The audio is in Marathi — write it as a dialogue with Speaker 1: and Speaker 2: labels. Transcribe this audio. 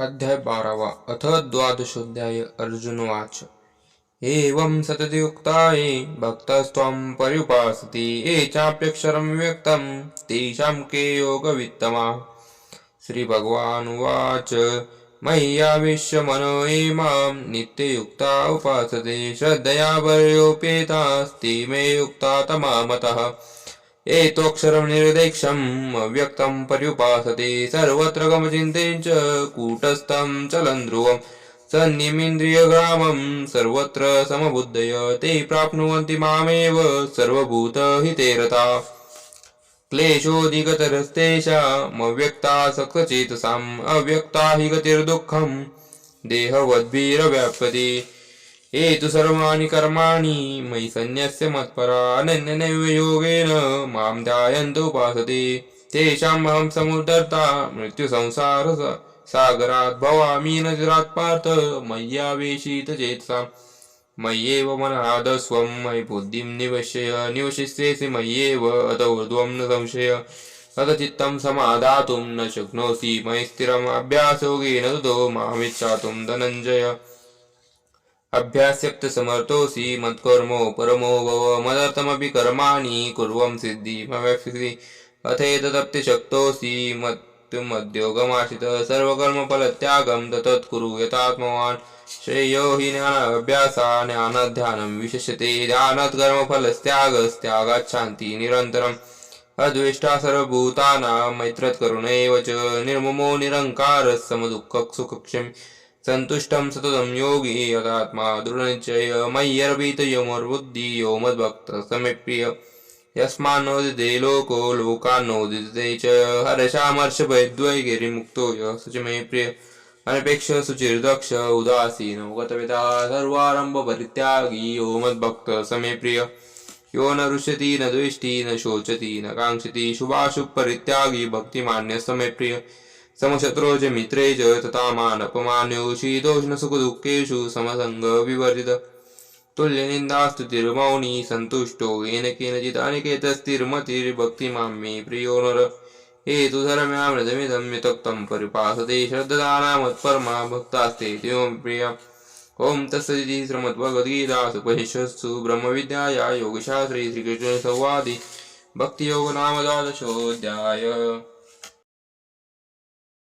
Speaker 1: अध्याय बारावा अथ द्वादशोध्याय. अर्जुनवाच एवं सतति उक्ताये भक्तस्त्वं पर्युपासति ये चाप्यक्षरं व्यक्तं तेषां के योगवित्तमा। श्रीभगवानुवाच मय्याविश्य मनो ये मां नित्ययुक्ता उपासते श्रद्धया वर्योपेतास्ति मे युक्ता तमामतः। एतोऽक्षरं निर्देक्षं अव्यक्तं पर्युपासते सर्वत्र गमचिन्तेन च कूटस्थं चलन् ध्रुवम् सन्निमिन्द्रियग्रामं सर्वत्र समबुद्धय ते प्राप्नुवन्ति मामेव सर्वभूतहिते रता। क्लेशोऽधिगतरस्तेषामव्यक्ता सक्तचेतसाम् अव्यक्ता हि गतिर्दुःखम् देहवद्भिरव्याप्यति। ये तु सर्वाणि कर्माणि मयि सन्न्यस्य मत्परा अनन्यनैव योगेन मां ध्यायन्तो उपासते तेषामहं समुद्धर्ता मृत्युसंसार सागरात् भवामि न चिरात् पार्थ मय्यावेशितचेतसाम् मय्येव मनराधस्वं मयि बुद्धिं निवश्य निवशिष्यसि मय्येव अत ऊर्ध्वं न संशय। अत चित्तं समादातुं न शक्नोषि मयि स्थिरम् अभ्यासयोगेन ततो मामिच्छातुं धनञ्जय। अभ्यास्यप्तसमर्थोऽसि मत्कर्मो परमो भव मदर्थमपि कर्माणि कुर्वं सिद्धिमवाप्स्यसि अथेतदप्ति शक्तोऽसि मत्युमद्योगमाश्रितः सर्वकर्मफलत्यागं ततत् कुरु यथात्मवान्। श्रेयो हि ज्ञानाभ्यासा ज्ञानध्यानं विशेष्यते ध्यानात् कर्मफलस्त्यागस्त्यागाच्छान्ति निरन्तरम्। अद्वेष्टा सर्वभूतानां मैत्रत्करुणैव च निर्ममो निरङ्कारः समदुःखसुखक्षम्। सन्तुष्टं सततं योगी यदात्मा दृढनिश्चय मय्यर्पितयोमर्बुद्धि यो मद्भक्तः समे यस्मान्नोदिते लोको लोकान्नोदिते च हर्षामर्षभयद्वैगिरिमुक्तो यः स च मे प्रिय। अनपेक्ष सुचिर्दक्ष उदासीनो सर्वारम्भ सर्वारम्भपरित्यागी यो मद्भक्तः समे प्रिय। यो न रुष्यति न द्वेष्टि न शोचति न काङ्क्षति शुभाशुभपरित्यागी भक्तिमान्य समे प्रिय। समशत्रो च मित्रे च तथा मानपमान्यो विवर्जित समसङ्गविवर्जित। तुल्यनिन्दास्तुतिर्मौनी संतुष्टो येन केनचित् अनिकेतस्थिर्मतिर्भक्तिमां मे प्रियो नर। हे तु धर्म्यामृतमिदं यतक्तं परिपासते श्रद्धदानामत्परमा भक्तास्ते त्यों प्रिय। ॐ तत्सदिति श्रीमद्भगवद्गीतासुपनिषत्सु ब्रह्मविद्याया योगशास्त्री श्रीकृष्णसंवादि भक्तियोगनामदादशोऽध्याय